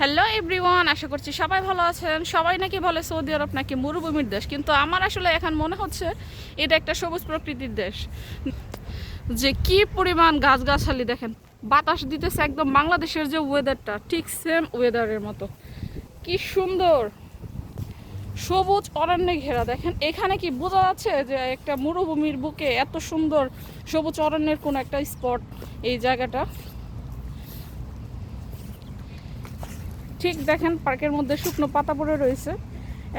Hello everyone আশা করছি সবাই ভালো আছেন। সবাই নাকি বলে সৌদি আরব নাকি মরুভূমির দেশ, কিন্তু আমার আসলে এখন মনে হচ্ছে এটা একটা সবুজ প্রকৃতির দেশ। যে কি পরিমাণ গাছগাছালি দেখেন, বাতাস দিতেছে একদম বাংলাদেশের যে ওয়েদারটা ঠিক সেম ওয়েদারের মতো। কি সুন্দর! সবুজ অরণ্যে ঘেরা, দেখেন, এখানে কি বোঝা যাচ্ছে যে একটা মরুভূমির বুকে এত সুন্দর সবুজ অরণ্যের কোন একটা স্পট এই জায়গাটা? ঠিক দেখেন পার্কের মধ্যে শুকনো পাতা পড়ে রয়েছে।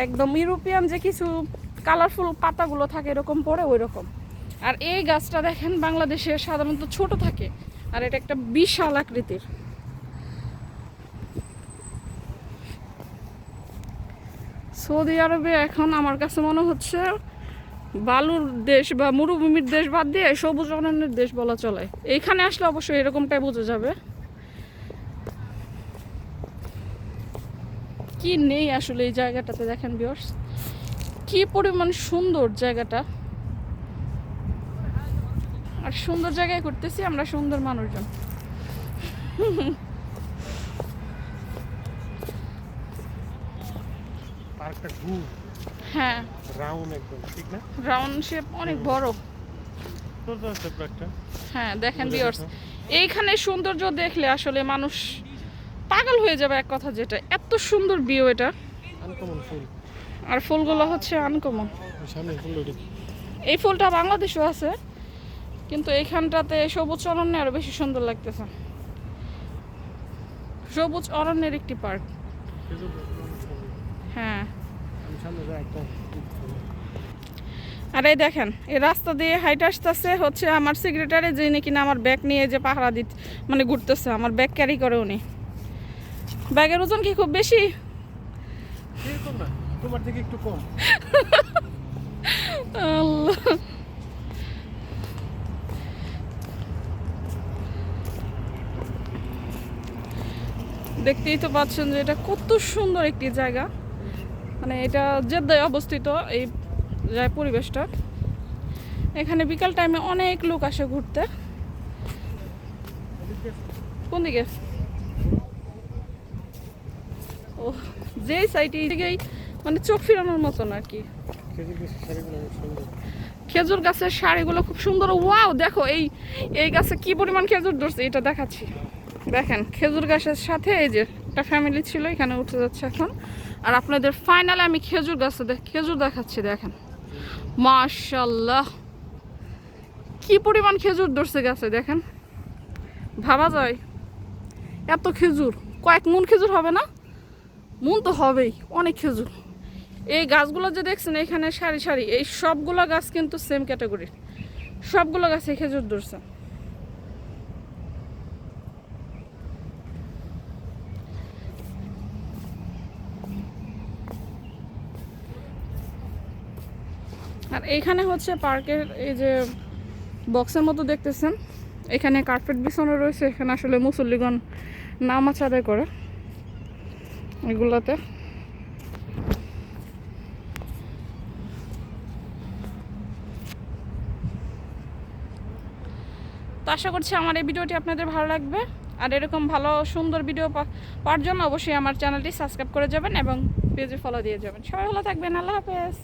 একদম ইউরোপিয়ান যে কিছু কালারফুল পাতাগুলো থাকে এরকম পড়ে ওই রকম আর এই গাছটা দেখেন বাংলাদেশে সাধারণত ছোট থাকে, আর এটা একটা বিশাল আকৃতির। সৌদি আরবে এখন আমার কাছে মনে হচ্ছে বালুর দেশ বা মরুভূমির দেশ বাদ দিয়ে সবুজ অরণ্যের দেশ বলা চলে। এইখানে আসলে অবশ্যই এরকমটাই বোঝা যাবে। কি নেই আসলে এই জায়গাটাতে দেখেন বিয়র্স কি পরিমাণ সুন্দর জায়গাটা। আর সুন্দর জায়গায় করতেছি আমরা সুন্দর মানুষজন। পার্কটা ঘুর হ্যাঁ। রাউন্ড একদম ঠিক না? রাউন্ড শেপ অনেক বড়। হ্যাঁ দেখেন বুঝে এইখানে সৌন্দর্য দেখলে আসলে মানুষ পাগল হয়ে যাবে এক কথা যেটা। এত সুন্দর ভিউ এটা। আনকমন ফুল। আর ফুলগুলো হচ্ছে আনকমন সামনে ফুল এই ফুলটা বাংলাদেশেও আছে কিন্তু এইখানটাতে সবুজ অরণ্যে আরও বেশি সুন্দর লাগতেছে। সবুজ অরণ্যের একটি পার্ক। হ্যাঁ। আর এই দেখেন এই রাস্তা দিয়ে হাইট আসতেছে হচ্ছে আমার সেক্রেটারি যিনি কিনা আমার ব্যাগ নিয়ে যে পাহারা দিত মানে ঘুরতেছে আমার ব্যাগ ক্যারি করে উনি। ব্যাগের ওজন কি খুব বেশি? তোমার থেকে একটু কম। দেখতেই তো পাচ্ছেন যে এটা কত সুন্দর একটি জায়গা। মানে এটা জেদ্দায় অবস্থিত এই যায় পরিবেশটা। এখানে বিকাল টাইমে অনেক লোক আসে ঘুরতে। কোন দিকে ও যে সাইডে দিকেই মানে চোখ ফিরানোর মতন আর কি। খেজুর গাছের শাড়িগুলো খুব সুন্দর। ওয়াও দেখো এই এই গাছে কি পরিমাণ খেজুর ধরছে এটা দেখাচ্ছি। দেখেন খেজুর গাছের সাথে এই যে একটা ফ্যামিলি ছিল এখানে উঠে যাচ্ছে এখন। আর আপনাদের ফাইনালে আমি খেজুর গাছে দেখ খেজুর দেখাচ্ছি দেখেন। মাশাল্লাহ কি পরিমাণ খেজুর ধরছে গাছে দেখেন। ভাবা যায়। এত খেজুর কয়েক মন খেজুর হবে না? মন তো হবেই, অনেক খেজুর। এই গাছগুলো যে দেখছেন, এখানে সারি সারি, এই সবগুলো গাছ কিন্তু সেম ক্যাটাগরির সবগুলো গাছে খেজুর ধরছে। আর এইখানে হচ্ছে পার্কের এই যে বক্সের মতো দেখতেছেন, এখানে কার্পেট বিছানো রয়েছে, এখানে আসলে মুসল্লিগণ নামাজ আদায় করে। এগুলাতে। তো আশা করছি আমার এই ভিডিওটি আপনাদের ভালো লাগবে। আর এরকম ভালো, সুন্দর ভিডিও পাওয়ার জন্য অবশ্যই আমার চ্যানেলটি সাবস্ক্রাইব করে যাবেন এবং পেজে ফলো দিয়ে যাবেন। সবাই ভালো থাকবেন, আল্লাহ হাফেজ।